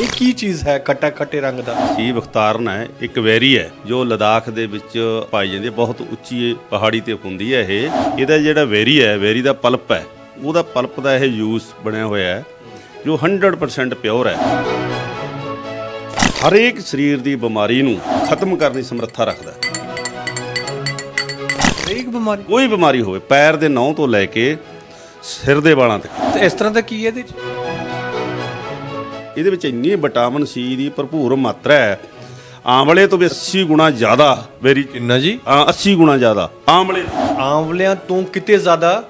ਇਹ ਕੀ ਚੀਜ਼ ਹੈ ਖੱਟਾ ਖੱਟੇ ਰੰਗ ਦਾ? ਸੀ ਬਖਤਾਰਨ ਹੈ ਇੱਕ ਵੈਰੀ ਹੈ ਜੋ ਲਦਾਖ ਦੇ ਵਿੱਚ ਪਾਈ ਜਾਂਦੀ ਹੈ ਬਹੁਤ ਉੱਚੀ ਪਹਾੜੀ ਤੇ ਹੁੰਦੀ ਹੈ ਇਹ। ਇਹਦਾ ਜਿਹੜਾ ਵੈਰੀ ਹੈ ਵੈਰੀ ਦਾ ਪਲਪ ਹੈ ਉਹਦਾ ਪਲਪ ਦਾ ਇਹ ਜੂਸ ਬਣਿਆ ਹੋਇਆ ਹੈ ਜੋ 100% ਪਿਓਰ ਹੈ। ਹਰੇਕ ਸਰੀਰ ਦੀ ਬਿਮਾਰੀ ਨੂੰ ਖਤਮ ਕਰਨ ਦੀ ਸਮਰੱਥਾ ਰੱਖਦਾ ਹੈ। ਹਰੇਕ ਬਿਮਾਰੀ? ਕੋਈ ਬਿਮਾਰੀ ਹੋਵੇ ਪੈਰ ਦੇ ਨਹੁੰ ਤੋਂ ਲੈ ਕੇ ਸਿਰ ਦੇ ਵਾਲਾਂ ਤੱਕ। ਤੇ ਇਸ ਤਰ੍ਹਾਂ ਦਾ ਕੀ ਹੈ ਇਹਦੇ ਚ? ਇਹਦੇ ਵਿੱਚ ਇੰਨੀ ਵਿਟਾਮਿਨ ਸੀ ਦੀ ਭਰਪੂਰ ਮਾਤਰਾ ਹੈ। ਆਂਵਲੇ ਤੋਂ ਵੀ 80 ਗੁਣਾ ਜ਼ਿਆਦਾ। ਵੈਰੀ ਕਿੰਨਾ ਜੀ? 80 ਗੁਣਾ ਜ਼ਿਆਦਾ। ਆਂਵਲੇ ਆਂਵਲਿਆਂ ਤੋਂ ਕਿਤੇ ਜ਼ਿਆਦਾ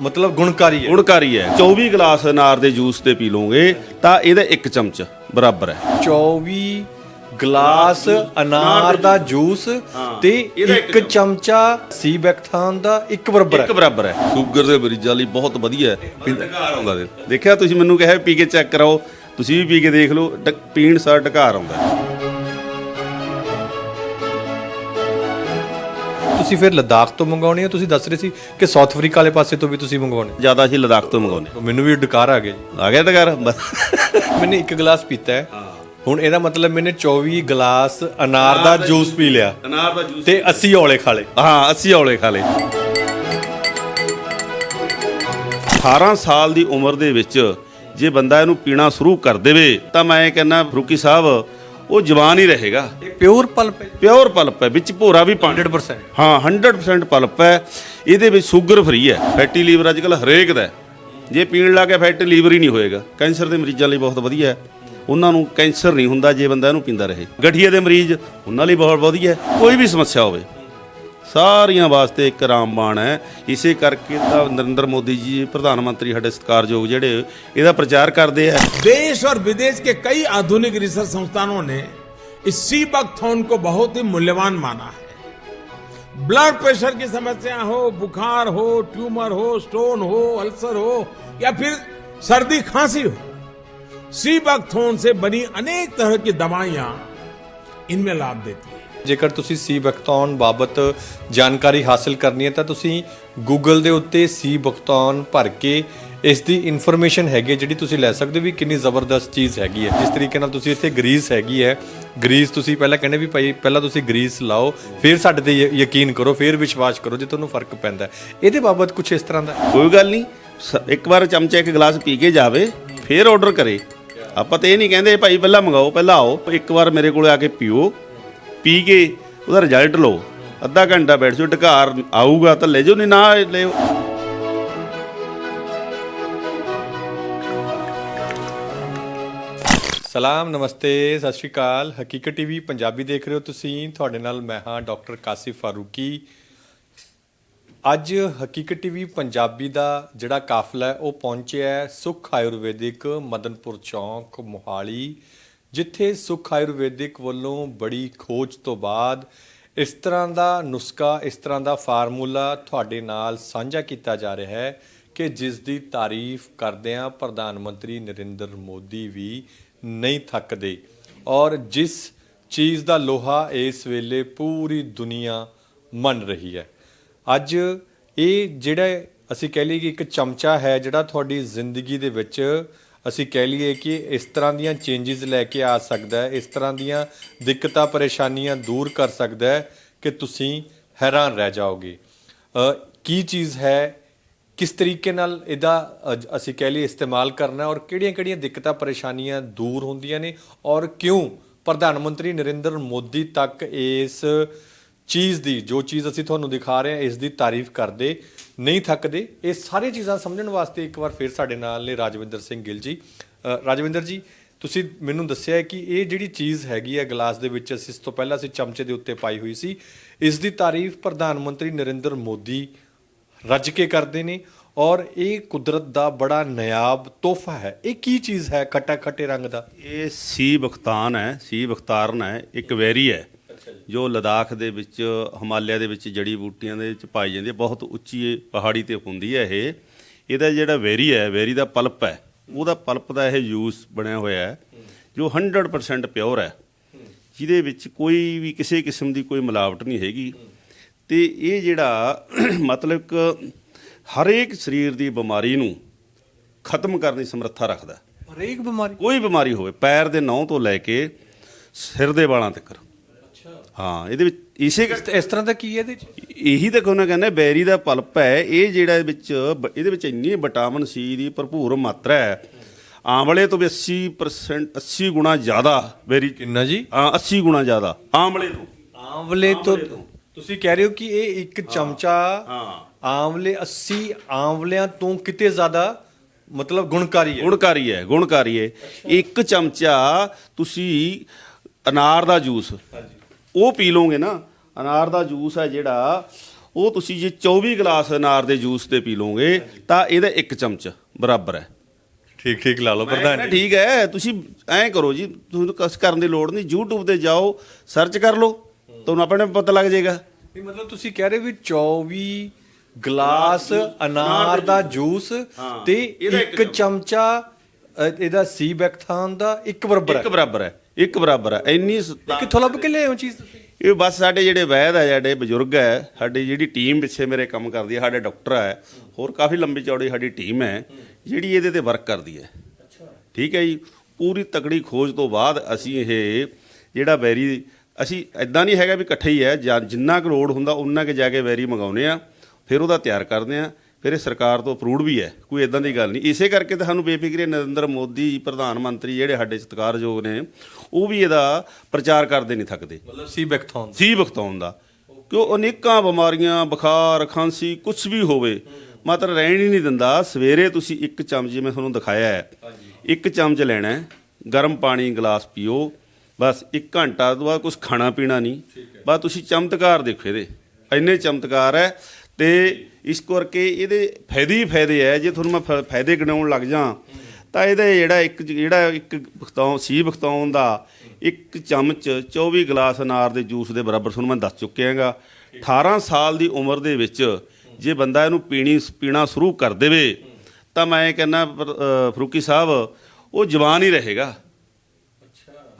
ਮਤਲਬ ਗੁਣਕਾਰੀ ਹੈ। ਗੁਣਕਾਰੀ ਹੈ। 24 ਗਲਾਸ ਅਨਾਰ ਦੇ ਜੂਸ ਤੇ ਪੀ ਲਓਗੇ ਤਾਂ ਇਹਦਾ ਇੱਕ ਚਮਚ ਬਰਾਬਰ ਹੈ। 24 ਗਲਾਸ ਅਨਾਰ ਦਾ ਜੂਸ। ਤੇ ਇਹਦਾ ਇੱਕ ਇੱਕ ਚਮਚਾ ਸੀ ਬੈਕਥਾਨ ਦਾ ਇੱਕ ਬਰਾਬਰ ਹੈ। ਇੱਕ ਬਰਾਬਰ ਹੈ। ਸ਼ੂਗਰ ਦੇ ਮਰੀਜ਼ਾਂ ਲਈ ਬਹੁਤ ਵਧੀਆ ਹੈ। ਦੇਖਿਆ ਤੁਸੀਂ ਮੈਨੂੰ ਕਿਹਾ ਪੀ ਕੇ ਚੈੱਕ ਕਰਾਓ। ਤੁਸੀਂ ਵੀ ਪੀ ਕੇ ਦੇਖ ਲਓ ਪੀਣ ਸਾਰ ਢਕਾਰ ਆਉਂਦਾ। ਤੁਸੀਂ ਫਿਰ ਲਦਾਖ ਤੋਂ ਮੰਗਾਉਣੀ ਹੈ ਤੁਸੀਂ ਦੱਸ ਰਹੇ ਸੀ ਕਿ ਸਾਊਥ ਅਫਰੀਕਾ ਵਾਲੇ ਪਾਸੇ ਤੋਂ ਵੀ ਤੁਸੀਂ ਮੰਗਵਾਉਣੇ। ਜ਼ਿਆਦਾ ਅਸੀਂ ਲਦਾਖ ਤੋਂ ਮੰਗਾਉਂਦੇ ਮੈਨੂੰ ਵੀ ਡਕਾਰ ਆ ਗਿਆ ਆ ਗਿਆ ਢਕਾਰ? ਮੈਨੇ ਇੱਕ ਗਲਾਸ ਪੀਤਾ ਹੈ। ਹੁਣ ਇਹਦਾ ਮਤਲਬ ਮੈਨੇ 24 ਗਲਾਸ ਅਨਾਰ ਦਾ ਜੂਸ ਪੀ ਲਿਆ। ਅਨਾਰ ਦਾ ਜੂਸ ਤੇ 80 ਔਲੇ ਖਾ ਲਏ। ਹਾਂ 80 ਔਲੇ ਖਾ ਲਏ। 18 ਸਾਲ ਦੀ ਉਮਰ ਦੇ ਵਿੱਚ ਜੇ ਬੰਦਾ ਇਹਨੂੰ ਪੀਣਾ ਸ਼ੁਰੂ ਕਰ ਦੇਵੇ ਤਾਂ ਮੈਂ ਕਹਿੰਦਾ ਫਰੂਕੀ ਸਾਹਿਬ ਉਹ ਜਵਾਨ ਹੀ ਰਹੇਗਾ। ਇਹ ਪਿਓਰ ਪਲਪ ਹੈ। ਪਿਓਰ ਪਲਪ ਹੈ ਵਿੱਚ ਭੋਰਾ ਵੀ ਪਾਣੀ। 100% ਹਾਂ 100% ਪਲਪ ਹੈ। ਇਹਦੇ ਵਿੱਚ ਸ਼ੂਗਰ ਫ੍ਰੀ ਹੈ। ਫੈਟੀ ਲੀਵਰ ਅੱਜ ਕੱਲ ਹਰੇਕ ਦਾ। ਜੇ ਪੀਣ ਲੱਗੇ ਫੈਟੀ ਲੀਵਰ ਹੀ ਨਹੀਂ ਹੋਏਗਾ। ਕੈਂਸਰ ਦੇ ਮਰੀਜ਼ਾਂ ਲਈ ਬਹੁਤ ਵਧੀਆ ਹੈ। ਉਹਨਾਂ ਨੂੰ ਕੈਂਸਰ ਨਹੀਂ ਹੁੰਦਾ ਜੇ ਬੰਦਾ ਇਹਨੂੰ ਪੀਂਦਾ ਰਹੇ। ਗਠੀਏ ਦੇ ਮਰੀਜ਼ ਉਹਨਾਂ ਲਈ ਬਹੁਤ ਵਧੀਆ ਹੈ। ਕੋਈ ਵੀ ਸਮੱਸਿਆ ਹੋਵੇ। ਸਾਰੀਆਂ ਵਾਸਤੇ ਇੱਕ ਰਾਮਬਾਣ ਹੈ ਇਸੇ ਕਰਕੇ ਤਾਂ ਨਰਿੰਦਰ ਮੋਦੀ ਜੀ ਪ੍ਰਧਾਨ ਮੰਤਰੀ ਸਾਡੇ ਸਤਿਕਾਰਯੋਗ ਜਿਹੜੇ ਇਹਦਾ ਪ੍ਰਚਾਰ ਕਰਦੇ ਆ देश और विदेश के कई आधुनिक रिसर्च संस्थानों ने इस सी बकथॉन को बहुत ही मूल्यवान माना है ब्लड प्रेशर की समस्या हो बुखार हो ट्यूमर हो स्टोन हो अल्सर हो या फिर सर्दी खांसी हो सी बकथॉन से बनी अनेक तरह की दवाइयां इनमें लाभ देती हैं ਜੇਕਰ ਤੁਸੀਂ ਸੀ ਬਖਤੌਨ ਬਾਬਤ ਜਾਣਕਾਰੀ ਹਾਸਲ ਕਰਨੀ ਹੈ, ਤਾਂ ਤੁਸੀਂ ਗੂਗਲ ਦੇ ਉੱਤੇ ਸੀ ਬਖਤੌਨ ਭਰ ਕੇ ਇਸ ਦੀ ਇਨਫੋਰਮੇਸ਼ਨ ਹੈਗੀ ਜਿਹੜੀ ਤੁਸੀਂ ਲੈ ਸਕਦੇ ਹੋ ਵੀ ਕਿੰਨੀ ਜ਼ਬਰਦਸਤ ਚੀਜ਼ ਹੈਗੀ ਹੈ। ਜਿਸ ਤਰੀਕੇ ਨਾਲ ਤੁਸੀਂ ਇੱਥੇ ਗਰੀਸ ਹੈਗੀ ਹੈ। ਗਰੀਸ ਤੁਸੀਂ ਪਹਿਲਾਂ ਕਹਿੰਦੇ ਵੀ ਭਾਈ, ਪਹਿਲਾਂ ਤੁਸੀਂ ਗਰੀਸ ਲਾਓ, ਫਿਰ ਸਾਡੇ ਤੇ ਯ- ਯਕੀਨ ਕਰੋ, ਫਿਰ ਵਿਸ਼ਵਾਸ ਕਰੋ ਜੇ ਤੁਹਾਨੂੰ ਫ਼ਰਕ ਪੈਂਦਾ ਹੈ। ਇਹਦੇ ਬਾਬਤ ਕੁਝ ਇਸ ਤਰ੍ਹਾਂ ਦਾ ਕੋਈ ਗੱਲ ਨਹੀਂ। ਸ- ਇੱਕ ਵਾਰ ਚਮਚਾ, ਇੱਕ ਗਲਾਸ ਪੀ ਕੇ ਜਾਵੇ, ਫਿਰ ਆਰਡਰ ਕਰੇ। ਆਪਾਂ ਤਾਂ ਇਹ ਨਹੀਂ ਕਹਿੰਦੇ, ਭਾਈ, ਪਹਿਲਾਂ ਮੰਗਾਓ, ਪਹਿਲਾਂ ਆਓ। ਇੱਕ ਵਾਰ ਮੇਰੇ ਕੋਲ ਆ ਕੇ ਪੀਓ। ਪੀ ਕੇ ਉਹਦਾ ਰਿਜ਼ਲਟ ਲਓ। ਅੱਧਾ ਘੰਟਾ ਬੈਠ ਜਾਓ, ਢਕਾਰ ਆਊਗਾ ਤਾਂ ਲੈ ਜਾਓ, ਨਹੀਂ ਨਾ ਲੈ ਸਲਾਮ, ਨਮਸਤੇ, ਸਤਿ ਸ਼੍ਰੀ ਅਕਾਲ। ਹਕੀਕਤ ਟੀਵੀ ਪੰਜਾਬੀ ਦੇਖ ਰਹੇ ਹੋ ਤੁਸੀਂ। ਤੁਹਾਡੇ ਨਾਲ ਮੈਂ ਹਾਂ ਡਾਕਟਰ ਕਾਸਿਫ ਫਾਰੂਕੀ। ਅੱਜ ਹਕੀਕਤ ਟੀਵੀ ਪੰਜਾਬੀ ਦਾ ਜਿਹੜਾ ਕਾਫਲਾ ਹੈ, ਉਹ ਪਹੁੰਚਿਆ ਹੈ ਸੁਖ ਆਯੁਰਵੈਦਿਕ ਮਦਨਪੁਰ ਚੌਂਕ, ਮੋਹਾਲੀ। ਜਿੱਥੇ ਸੁਖ ਆਯੁਰਵੈਦਿਕ ਵੱਲੋਂ ਬੜੀ ਖੋਜ ਤੋਂ ਬਾਅਦ ਇਸ ਤਰ੍ਹਾਂ ਦਾ ਨੁਸਖਾ, ਇਸ ਤਰ੍ਹਾਂ ਦਾ ਫਾਰਮੂਲਾ ਤੁਹਾਡੇ ਨਾਲ ਸਾਂਝਾ ਕੀਤਾ ਜਾ ਰਿਹਾ ਹੈ ਕਿ ਜਿਸ ਦੀ ਤਾਰੀਫ ਕਰਦਿਆਂ ਪ੍ਰਧਾਨ ਮੰਤਰੀ ਨਰਿੰਦਰ ਮੋਦੀ ਵੀ ਨਹੀਂ ਥੱਕਦੇ ਔਰ ਜਿਸ ਚੀਜ਼ ਦਾ ਲੋਹਾ ਇਸ ਵੇਲੇ ਪੂਰੀ ਦੁਨੀਆ ਮੰਨ ਰਹੀ ਹੈ। ਅੱਜ ਇਹ ਜਿਹੜਾ ਅਸੀਂ ਕਹਿ ਲਈਏ ਕਿ ਇੱਕ ਚਮਚਾ ਹੈ ਜਿਹੜਾ ਤੁਹਾਡੀ ਜ਼ਿੰਦਗੀ ਦੇ ਵਿੱਚ ਅਸੀਂ ਕਹਿ ਲਈਏ ਕਿ ਇਸ ਤਰ੍ਹਾਂ ਦੀਆਂ ਚੇਂਜਸ ਲੈ ਕੇ ਆ ਸਕਦਾ ਹੈ, ਇਸ ਤਰ੍ਹਾਂ ਦੀਆਂ ਦਿੱਕਤਾਂ, ਪਰੇਸ਼ਾਨੀਆਂ ਦੂਰ ਕਰ ਸਕਦਾ ਹੈ ਕਿ ਤੁਸੀਂ ਹੈਰਾਨ ਰਹਿ ਜਾਓਗੇ। ਕੀ ਚੀਜ਼ ਹੈ, ਕਿਸ ਤਰੀਕੇ ਨਾਲ ਇਹਦਾ ਅ- ਅਸੀਂ ਕਹਿ ਲਈਏ ਇਸਤੇਮਾਲ ਕਰਨਾ ਔਰ ਕਿਹੜੀਆਂ-ਕਿਹੜੀਆਂ ਦਿੱਕਤਾਂ, ਪਰੇਸ਼ਾਨੀਆਂ ਦੂਰ ਹੁੰਦੀਆਂ ਨੇ ਔਰ ਕਿਉਂ ਪ੍ਰਧਾਨ ਮੰਤਰੀ ਨਰਿੰਦਰ ਮੋਦੀ ਤੱਕ ਇਸ ਚੀਜ਼ ਦੀ, ਜੋ ਚੀਜ਼ ਅਸੀਂ ਤੁਹਾਨੂੰ ਦਿਖਾ ਰਹੇ ਹਾਂ, ਇਸ ਦੀ ਤਾਰੀਫ ਕਰਦੇ ਨਹੀਂ ਥੱਕਦੇ, ਇਹ ਸਾਰੀਆਂ ਚੀਜ਼ਾਂ ਸਮਝਣ ਵਾਸਤੇ ਇੱਕ ਵਾਰ ਫਿਰ ਸਾਡੇ ਨਾਲ ਨੇ ਰਾਜਵਿੰਦਰ ਸਿੰਘ ਗਿੱਲ ਜੀ। ਰਾਜਵਿੰਦਰ ਜੀ, ਤੁਸੀਂ ਮੈਨੂੰ ਦੱਸਿਆ ਕਿ ਇਹ ਜਿਹੜੀ ਚੀਜ਼ ਹੈਗੀ ਹੈ ਗਲਾਸ ਦੇ ਵਿੱਚ, ਅਸੀਂ ਇਸ ਤੋਂ ਪਹਿਲਾਂ ਅਸੀਂ ਚਮਚੇ ਦੇ ਉੱਤੇ ਪਾਈ ਹੋਈ ਸੀ, ਇਸ ਦੀ ਤਾਰੀਫ ਪ੍ਰਧਾਨ ਮੰਤਰੀ ਨਰਿੰਦਰ ਮੋਦੀ ਰੱਜ ਕੇ ਕਰਦੇ ਨੇ ਔਰ ਇਹ ਕੁਦਰਤ ਦਾ ਬੜਾ ਨਾਯਾਬ ਤੋਹਫਾ ਹੈ। ਇਹ ਕੀ ਚੀਜ਼ ਹੈ ਖੱਟਾ ਖੱਟੇ ਰੰਗ ਦਾ? ਇਹ ਸੀ ਬਖਤਾਨ ਹੈ, ਸੀ ਬਖਤਾਰਨ ਹੈ, ਇੱਕ ਵੈਰੀ ਹੈ। ਜੋ। ਲਦਾਖ ਦੇ ਵਿੱਚ ਹਿਮਾਲਿਆ ਦੇ ਵਿੱਚ ਜੜੀ ਬੂਟੀਆਂ ਦੇ ਵਿੱਚ ਪਾਈ ਜਾਂਦੀ ਹੈ ਬਹੁਤ ਉੱਚੀ ਪਹਾੜੀ ਤੇ ਹੁੰਦੀ ਹੈ ਇਹ। ਇਹਦਾ ਜਿਹੜਾ ਵੈਰੀ ਹੈ ਵੈਰੀ ਦਾ ਪਲਪ ਹੈ ਉਹਦਾ ਪਲਪ ਦਾ ਇਹ ਜੂਸ ਬਣਿਆ ਹੋਇਆ ਹੈ ਜੋ 100% ਪਿਓਰ ਹੈ। ਜਿਹਦੇ ਵਿੱਚ ਕੋਈ ਵੀ ਕਿਸੇ ਕਿਸਮ ਦੀ ਕੋਈ ਮਿਲਾਵਟ ਨਹੀਂ ਹੈਗੀ। ਤੇ ਇਹ ਜਿਹੜਾ ਮਤਲਬ ਕਿ ਹਰੇਕ ਸਰੀਰ ਦੀ ਬਿਮਾਰੀ ਨੂੰ ਖਤਮ ਕਰਨ ਦੀ ਸਮਰੱਥਾ ਰੱਖਦਾ ਹਰੇਕ ਬਿਮਾਰੀ? ਕੋਈ ਬਿਮਾਰੀ ਹੋਵੇ ਪੈਰ ਦੇ ਨਹੁੰ ਤੋਂ ਲੈ ਕੇ ਸਿਰ ਦੇ ਵਾਲਾਂ ਤੱਕ। ਹਾਂ ਇਹਦੇ ਵਿੱਚ ਇਸੇ ਇਸ ਇਸ ਤਰ੍ਹਾਂ ਦਾ ਕੀ ਹੈ ਇਹਦੇ ਚ? ਇਹੀ ਤਾਂ ਕੋਨਾ ਕਹਿੰਦੇ ਬੈਰੀ ਦਾ ਪਲਪ ਹੈ ਇਹ ਜਿਹੜਾ ਇਹ ਵਿੱਚ ਬ- ਇਹਦੇ ਵਿੱਚ ਇੰਨੀ ਵਿਟਾਮਿਨ ਸੀ ਦੀ ਭਰਪੂਰ ਮਾਤਰਾ ਹੈ। ਆਂਵਲੇ ਤੋਂ ਵੀ 80% 80 ਗੁਣਾ ਜ਼ਿਆਦਾ। ਬੈਰੀ ਕਿੰਨਾ ਜੀ? ਹਾਂ 80 ਗੁਣਾ ਜ਼ਿਆਦਾ ਆਂਵਲੇ ਤੋਂ। ਆਂਵਲੇ ਤੋਂ ਤੁਸੀਂ ਕਹਿ ਰਹੇ ਹੋ ਕਿ ਇਹ ਇੱਕ ਚਮਚਾ ਹਾਂ। ਆਂਵਲੇ 80 ਆਂਵਲਿਆਂ ਤੋਂ ਕਿਤੇ ਜ਼ਿਆਦਾ ਮਤਲਬ ਗੁਣਕਾਰੀ ਹੈ। ਗੁਣਕਾਰੀ ਹੈ ਗੁਣਕਾਰੀ ਹੈ। ਇੱਕ ਚਮਚਾ ਤੁਸੀਂ ਅਨਾਰ ਦਾ ਜੂਸ ਉਹ ਪੀ ਲਓਗੇ ਨਾ ਅਨਾਰ ਦਾ ਜੂਸ ਹੈ ਜਿਹੜਾ ਉਹ ਤੁਸੀਂ ਜੇ 24 ਗਲਾਸ ਅਨਾਰ ਦੇ ਜੂਸ ਦੇ ਪੀ ਲਓਗੇ ਤਾਂ ਇਹਦਾ ਇੱਕ ਚਮਚ ਬਰਾਬਰ ਹੈ। ਠੀਕ ਠੀਕ ਲਾ ਲਓ ਮੈਂ ਕਹਿੰਦਾ ਠੀਕ ਹੈ ਤੁਸੀਂ ਐਂ ਕਰੋ ਜੀ ਤੁਹਾਨੂੰ ਕਸ ਕਰਨ ਦੀ ਲੋੜ ਨਹੀਂ YouTube ਤੇ ਜਾਓ ਸਰਚ ਕਰ ਲਓ ਤੁਹਾਨੂੰ ਆਪਣੇ ਆਪ ਪਤਾ ਲੱਗ ਜਾਏਗਾ। ਨਹੀਂ ਮਤਲਬ ਤੁਸੀਂ ਕਹਿ ਰਹੇ ਵੀ 24 ਗਲਾਸ ਅਨਾਰ ਦਾ ਜੂਸ। ਤੇ ਇੱਕ ਚਮਚਾ। ਇਹਦਾ ਸੀ ਬੈਕਥਾਨ ਦਾ ਇੱਕ ਬਰਾਬਰ ਹੈ। ਇੱਕ ਬਰਾਬਰ ਹੈ। ਇੱਕ ਬਰਾਬਰ ਹੈ ਇੰਨੀ ਕਿੱਥੋਂ ਲੱਭ ਕੇ ਲਿਆਏ ਹੋ ਚੀਜ਼ ਤੁਸੀਂ? ਇਹ ਬਸ ਸਾਡੇ ਜਿਹੜੇ ਵੈਦ ਹੈ ਸਾਡੇ ਬਜ਼ੁਰਗ ਹੈ ਸਾਡੀ ਜਿਹੜੀ ਟੀਮ ਪਿੱਛੇ ਮੇਰੇ ਕੰਮ ਕਰਦੀ ਹੈ ਸਾਡੇ ਡਾਕਟਰ ਹੈ ਹੋਰ ਕਾਫੀ ਲੰਬੀ ਚੌੜੀ ਸਾਡੀ ਟੀਮ ਹੈ ਜਿਹੜੀ ਇਹਦੇ ਤੇ ਵਰਕ ਕਰਦੀ ਹੈ। ਠੀਕ ਹੈ ਜੀ? ਪੂਰੀ ਤਕੜੀ ਖੋਜ ਤੋਂ ਬਾਅਦ ਅਸੀਂ ਇਹ ਜਿਹੜਾ ਵੈਰੀ ਅਸੀਂ ਐਦਾਂ ਨਹੀਂ ਹੈਗਾ ਵੀ ਇਕੱਠੇ ਹੀ ਹੈ ਜਾਂ ਜਿੰਨਾ ਕੁ ਲੋਡ ਹੁੰਦਾ ਉਹਨਾਂ ਕੇ ਜਾ ਕੇ ਵੈਰੀ ਮੰਗਾਉਨੇ ਆ ਫਿਰ ਉਹਦਾ ਤਿਆਰ ਕਰਦੇ ਆ ਫਿਰ ਇਹ ਸਰਕਾਰ ਤੋਂ ਅਪਰੂਵਡ ਵੀ ਹੈ ਕੋਈ ਇਦਾਂ ਦੀ ਗੱਲ ਨਹੀਂ। ਇਸੇ ਕਰਕੇ ਤਾਂ ਸਾਨੂੰ ਬੇਫਿਕਰੀ ਨਰਿੰਦਰ ਮੋਦੀ ਪ੍ਰਧਾਨ ਮੰਤਰੀ ਜਿਹੜੇ ਸਾਡੇ ਸਤਿਕਾਰਯੋਗ ਨੇ ਉਹ ਵੀ ਇਹਦਾ ਪ੍ਰਚਾਰ ਕਰਦੇ ਨਹੀਂ ਥੱਕਦੇ। ਮਤਲਬ ਸੀ ਬੈਕਥਾਨ ਸੀ ਬਖਤਾਉਣ ਦਾ। ਕਿਉਂ? ਅਨੇਕਾਂ ਬਿਮਾਰੀਆਂ ਬੁਖਾਰ ਖਾਂਸੀ ਕੁਝ ਵੀ ਹੋਵੇ ਮਾਤਰ ਰਹਿਣ ਹੀ ਨਹੀਂ ਦਿੰਦਾ। ਸਵੇਰੇ ਤੁਸੀਂ ਇੱਕ ਚਮਚ ਜਿਵੇਂ ਤੁਹਾਨੂੰ ਦਿਖਾਇਆ ਹੈ ਇੱਕ ਚਮਚ ਲੈਣਾ ਗਰਮ ਪਾਣੀ ਗਲਾਸ ਪੀਓ ਬਸ 1 ਘੰਟਾ ਤੋਂ ਬਾਅਦ ਕੁਝ ਖਾਣਾ ਪੀਣਾ ਨਹੀਂ। ਬਸ ਤੁਸੀਂ ਚਮਤਕਾਰ ਦੇਖੋ ਇਹਦੇ। ਇੰਨੇ ਚਮਤਕਾਰ ਹੈ ਤੇ ਇਸ ਕਰਕੇ ਇਹਦੇ ਫਾਇਦੇ ਹੀ ਫਾਇਦੇ ਹੈ ਜੇ ਤੁਹਾਨੂੰ ਮੈਂ ਫਾਇਦੇ ਗਿਣਾਉਣ ਲੱਗ ਜਾ ਤਾਂ ਇਹਦਾ ਜਿਹੜਾ ਇੱਕ ਜਿਹੜਾ ਇੱਕ ਬਖਤਾਉ ਸੀ ਬਖਤਾਉਣ ਦਾ ਇੱਕ ਚਮਚ 24 ਗਲਾਸ ਅਨਾਰ ਦੇ ਜੂਸ ਦੇ ਬਰਾਬਰ ਤੁਹਾਨੂੰ ਮੈਂ ਦੱਸ ਚੁੱਕਿਆ ਹੈਗਾ। 18 ਸਾਲ ਦੀ ਉਮਰ ਦੇ ਵਿੱਚ ਜੇ ਬੰਦਾ ਇਹਨੂੰ ਪੀਣੀ ਪੀਣਾ ਸ਼ੁਰੂ ਕਰ ਦੇਵੇ ਤਾਂ ਮੈਂ ਕਹਿੰਦਾ ਪਰ- ਅ, ਫਰੂਕੀ ਸਾਹਿਬ ਉਹ ਜਵਾਨ ਹੀ ਰਹੇਗਾ।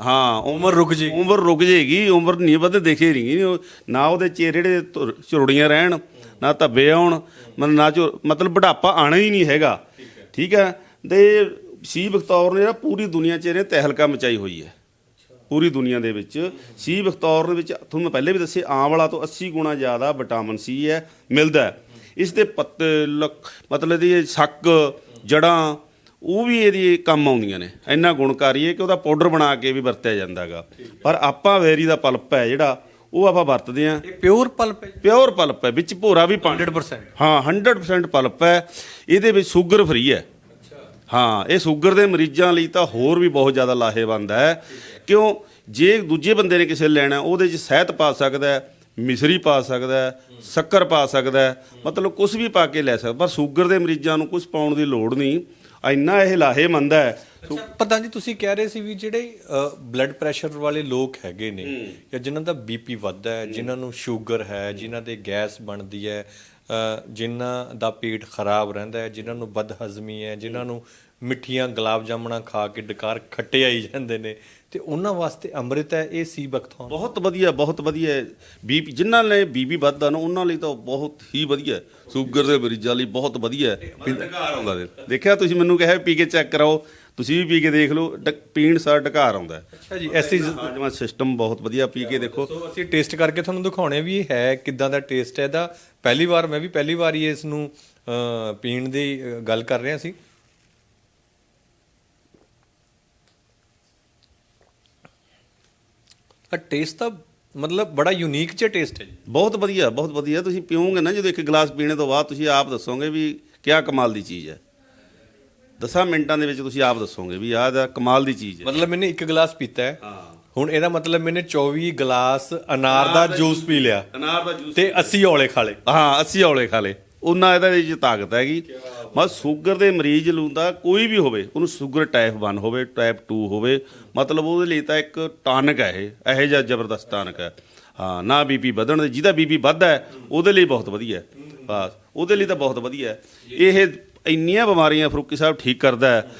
ਹਾਂ ਉਮਰ ਰੁਕ ਜੇ। ਉਮਰ ਰੁਕ ਜੇਗੀ ਉਮਰ ਨਹੀਂ ਵੱਧ ਦੇਖੇ ਨਹੀਂ ਨਾ ਉਹਦੇ ਚਿਹਰੇ ਦੇ ਧੁਰ- ਝੁਰੜੀਆਂ ਰਹਿਣ ਨਾ ਧੱਬੇ ਆਉਣ, ਮਤਲਬ ਨਾ ਝੁ- ਮਤਲਬ ਬੁਢਾਪਾ ਆਣਾ ਹੀ ਨਹੀਂ ਹੈਗਾ। ਠੀਕ ਹੈ? ਤੇ ਸੀ ਬਖਤੌਰ ਨੇ ਜਿਹੜਾ ਪੂਰੀ ਦੁਨੀਆ 'ਚ ਇਹਨੇ ਤਹਿਲਕਾ ਮਚਾਈ ਹੋਈ ਹੈ। ਪੂਰੀ ਦੁਨੀਆ ਦੇ ਵਿੱਚ। ਸੀ ਬਖਤੌਰ ਦੇ ਵਿੱਚ, ਤੁਹਾਨੂੰ ਮੈਂ ਪਹਿਲੇ ਵੀ ਦੱਸੇ, ਆਮ ਵਾਲਾ ਤੋਂ 80 ਗੁਣਾ ਜ਼ਿਆਦਾ ਵਿਟਾਮਿਨ ਸੀ ਹੈ, ਮਿਲਦਾ ਇਸ ਦੇ ਪੱਤੇ ਲੱਕ- ਮਤਲਬ ਇਹਦੀ ਸੱਕ, ਜੜਾਂ, ਉਹ ਵੀ ਇਹਦੀ ਕੰਮ ਆਉਂਦੀਆਂ ਨੇ। ਇੰਨਾ ਗੁਣਕਾਰੀ ਹੈ ਕਿ ਉਹਦਾ ਪਾਊਡਰ ਬਣਾ ਕੇ ਵੀ ਵਰਤਿਆ ਜਾਂਦਾਗਾ ਪਰ ਆਪਾਂ ਵੈਰੀ ਦਾ ਪਲਪ ਹੈ ਜਿਹੜਾ ਉਹ ਆਪਾਂ ਵਰਤਦੇ ਆਂ ਇਹ ਪਿਓਰ ਪਲਪ ਹੈ ਪਿਓਰ ਪਲਪ ਹੈ ਵਿੱਚ ਭੋਰਾ ਵੀ ਪਾਣੀ 100% ਹਾਂ 100% ਪਲਪ ਹੈ। ਇਹਦੇ ਵਿੱਚ ਸ਼ੂਗਰ ਫ੍ਰੀ ਹੈ। ਹਾਂ ਇਹ ਸ਼ੂਗਰ ਦੇ ਮਰੀਜ਼ਾਂ ਲਈ ਤਾਂ ਹੋਰ ਵੀ ਬਹੁਤ ਜ਼ਿਆਦਾ ਲਾਹੇਵੰਦ ਹੈ। ਕਿਉਂ? ਜੇ ਦੂਜੇ ਬੰਦੇ ਨੇ ਕਿਸੇ ਲੈਣਾ ਉਹਦੇ 'ਚ ਸਹਿਤ ਪਾ ਸਕਦਾ ਹੈ ਮਿਸਰੀ ਪਾ ਸਕਦਾ ਹੈ ਸ਼ੱਕਰ ਪਾ ਸਕਦਾ ਹੈ। ਮਤਲਬ ਕੁਝ ਵੀ ਪਾ ਕੇ ਲੈ ਸਕਦਾ। ਪਰ ਸ਼ੂਗਰ ਦੇ ਮਰੀਜ਼ਾਂ ਨੂੰ ਕੁਝ ਪਾਉਣ ਦੀ ਲੋੜ ਨਹੀਂ। ਇੰਨਾ ਇਹ ਲਾਹੇਵੰਦ ਹੈ। ਅੱਛਾ, ਪਤਾ ਨਹੀਂ ਤੁਸੀਂ ਕਹਿ ਰਹੇ ਸੀ ਵੀ ਜਿਹੜੇ ਬਲੱਡ ਪ੍ਰੈਸ਼ਰ ਵਾਲੇ ਲੋਕ ਹੈਗੇ ਨੇ ਜਾਂ ਜਿਨ੍ਹਾਂ ਦਾ ਬੀਪੀ ਵੱਧਦਾ ਹੈ ਜਿਨ੍ਹਾਂ ਨੂੰ ਸ਼ੂਗਰ ਹੈ ਜਿਨ੍ਹਾਂ ਦੇ ਗੈਸ ਬਣਦੀ ਹੈ ਜਿਨ੍ਹਾਂ ਦਾ ਪੇਟ ਖਰਾਬ ਰਹਿੰਦਾ ਹੈ ਜਿਨ੍ਹਾਂ ਨੂੰ ਬਦਹਜ਼ਮੀ ਹੈ ਜਿਨ੍ਹਾਂ ਨੂੰ ਮਿੱਠੀਆਂ ਗੁਲਾਬ ਜਾਮਣਾ ਖਾ ਕੇ ਡਕਾਰ ਖੱਟੇ ਆਈ ਜਾਂਦੇ ਨੇ ਤੇ ਉਹਨਾਂ ਵਾਸਤੇ ਅੰਮ੍ਰਿਤ ਹੈ ਇਹ ਸੀ ਬਖਤੌਰ ਬਹੁਤ ਵਧੀਆ ਬਹੁਤ ਵਧੀਆ ਬੀਪੀ ਜਿਨ੍ਹਾਂ ਨੇ ਬੀਪੀ ਵੱਧਦਾ ਨਾ ਉਹਨਾਂ ਲਈ ਤਾਂ ਬਹੁਤ ਹੀ ਵਧੀਆ ਹੈ। ਸ਼ੂਗਰ ਦੇ ਮਰੀਜ਼ਾਂ ਲਈ ਬਹੁਤ ਵਧੀਆ ਹੈ। ਢਕਾਰ ਆਉਂਦਾ ਦੇ ਦੇਖਿਆ ਤੁਸੀਂ ਮੈਨੂੰ ਕਿਹਾ ਪੀ ਕੇ ਚੈੱਕ ਕਰਾਓ। ਤੁਸੀਂ ਵੀ ਪੀ ਕੇ ਦੇਖ ਲਓ ਡ- ਪੀਣ ਸਾਰ ਢਕਾਰ ਆਉਂਦਾ ਹੈ। ਅੱਛਾ ਜੀ ਐਸੀ ਹਾਜਮਾ ਸਿਸਟਮ ਬਹੁਤ ਵਧੀਆ ਪੀ ਕੇ ਦੇਖੋ। ਸੋ ਅਸੀਂ ਟੇਸਟ ਕਰਕੇ ਤੁਹਾਨੂੰ ਦਿਖਾਉਣੇ ਵੀ ਇਹ ਹੈ ਕਿਦਾਂ ਦਾ ਟੇਸਟ ਹੈ। ਇਹਦਾ ਪਹਿਲੀ ਵਾਰ ਮੈਂ ਵੀ ਪਹਿਲੀ ਵਾਰ ਹੀ ਇਸ ਨੂੰ ਅ, ਪੀਣ ਦੀ ਅ, ਗੱਲ ਕਰ ਰਿਹਾ ਸੀ। ਟੇਸਟ ਤਾਂ ਮਤਲਬ ਬੜਾ ਯੂਨੀਕ ਜਿਹਾ ਟੇਸਟ ਹੈ ਜੀ। ਬਹੁਤ ਵਧੀਆ ਬਹੁਤ ਵਧੀਆ। ਤੁਸੀਂ ਪੀਓਗੇ ਨਾ ਜਦੋਂ ਇੱਕ ਗਲਾਸ ਪੀਣੇ ਤੋਂ ਬਾਅਦ ਤੁਸੀਂ ਆਪ ਦੱਸੋਗੇ ਵੀ ਕਿਆ ਕਮਾਲ ਦੀ ਚੀਜ਼ ਹੈ। 10 ਮਿੰਟਾਂ ਦੇ ਵਿੱਚ ਤੁਸੀਂ ਆਪ ਦੱਸੋਗੇ ਵੀ ਆਹ ਦਾ ਕਮਾਲ ਦੀ ਚੀਜ਼ ਹੈ। ਮਤਲਬ ਮੈਨੇ ਇੱਕ ਗਲਾਸ ਪੀਤਾ ਹੈ। ਹਾਂ। ਹੁਣ ਇਹਦਾ ਮਤਲਬ ਮੈਨੇ 24 ਗਲਾਸ ਅਨਾਰ ਦਾ ਜੂਸ ਪੀ ਲਿਆ। ਅਨਾਰ ਦਾ ਜੂਸ ਤੇ 80 ਔਲੇ ਖਾ ਲਏ। ਹਾਂ 80 ਔਲੇ ਖਾ ਲੇ ਉਹਨਾਂ ਇਹਦੇ ਵਿੱਚ ਤਾਕਤ ਹੈਗੀ। ਬਸ ਸ਼ੂਗਰ ਦੇ ਮਰੀਜ਼ ਨੂੰ ਤਾਂ ਕੋਈ ਵੀ ਹੋਵੇ ਉਹਨੂੰ ਸ਼ੂਗਰ ਟਾਈਪ 1 ਹੋਵੇ ਟਾਈਪ 2 ਹੋਵੇ ਮਤਲਬ ਉਹਦੇ ਲਈ ਤਾਂ ਇੱਕ ਟਾਨਕ ਹੈ ਇਹ ਇਹੋ ਜਿਹਾ ਜ਼ਬਰਦਸਤ ਟਾਨਕ ਹੈ। ਹਾਂ ਨਾ ਬੀਪੀ ਵਧਣ ਦੇ ਜਿਹਦਾ ਬੀਪੀ ਵੱਧਦਾ ਹੈ ਉਹਦੇ ਲਈ ਬਹੁਤ ਵਧੀਆ ਹੈ। ਬਸ ਉਹਦੇ ਲਈ ਤਾਂ ਬਹੁਤ ਵਧੀਆ ਹੈ। ਇਹ ਇੰਨੀਆਂ ਬਿਮਾਰੀਆਂ ਫਰੂਕੀ ਸਾਹਿਬ ਠੀਕ ਕਰਦਾ ਹੈ।